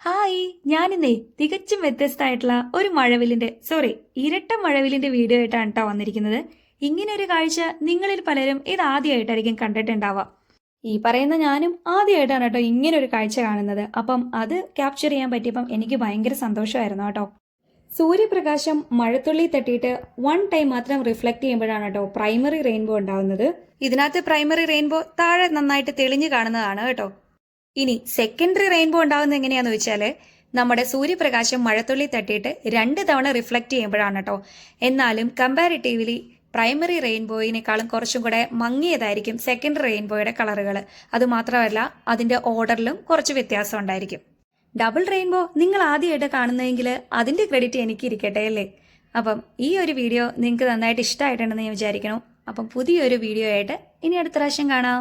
Hi ഞാനിന്നേ തികച്ചും വ്യത്യസ്തമായിട്ടുള്ള ഒരു മഴവില്ലിന്റെ സോറി ഇരട്ട മഴവില്ലിന്റെ വീഡിയോ ആയിട്ടാണ് കേട്ടോ വന്നിരിക്കുന്നത്. ഇങ്ങനെ ഒരു കാഴ്ച നിങ്ങളിൽ പലരും ഇത് ആദ്യമായിട്ടായിരിക്കും കണ്ടിട്ടുണ്ടാവുക. ഈ പറയുന്ന ഞാനും ആദ്യമായിട്ടാണ് കേട്ടോ ഇങ്ങനെ ഒരു കാഴ്ച കാണുന്നത്. അപ്പം അത് ക്യാപ്ചർ ചെയ്യാൻ പറ്റിയപ്പം എനിക്ക് ഭയങ്കര സന്തോഷമായിരുന്നു കേട്ടോ. സൂര്യപ്രകാശം മഴത്തുള്ളി തട്ടിയിട്ട് വൺ ടൈം മാത്രം റിഫ്ലക്ട് ചെയ്യുമ്പോഴാണ് കേട്ടോ പ്രൈമറി റെയിൻബോ ഉണ്ടാവുന്നത്. ഇതിനകത്ത് പ്രൈമറി റെയിൻബോ താഴെ നന്നായിട്ട് തെളിഞ്ഞു കാണുന്നതാണ് കേട്ടോ. ഇനി സെക്കൻഡറി റെയിൻബോ ഉണ്ടാകുന്നത് എങ്ങനെയാന്ന് വെച്ചാൽ നമ്മുടെ സൂര്യപ്രകാശം മഴത്തുള്ളി തട്ടിയിട്ട് രണ്ട് തവണ റിഫ്ലക്ട് ചെയ്യുമ്പോഴാണ് കേട്ടോ എന്നാലും കമ്പാരിറ്റീവ്ലി പ്രൈമറി റെയിൻബോയിനേക്കാളും കുറച്ചും കൂടെ മങ്ങിയതായിരിക്കും സെക്കൻഡറി റെയിൻബോയുടെ കളറുകൾ അതുമാത്രമല്ല അതിന്റെ ഓർഡറിലും കുറച്ച് വ്യത്യാസം ഉണ്ടായിരിക്കും. ഡബിൾ റെയിൻബോ നിങ്ങൾ ആദ്യമായിട്ട് കാണുന്നതെങ്കിൽ അതിന്റെ ക്രെഡിറ്റ് എനിക്ക് ഇരിക്കട്ടെ അല്ലേ? അപ്പം ഈ ഒരു വീഡിയോ നിങ്ങൾക്ക് നന്നായിട്ട് ഇഷ്ടമായിട്ടുണ്ടെന്ന് ഞാൻ വിചാരിക്കണം അപ്പം പുതിയൊരു വീഡിയോ ആയിട്ട് ഇനി അടുത്ത പ്രാവശ്യം കാണാം.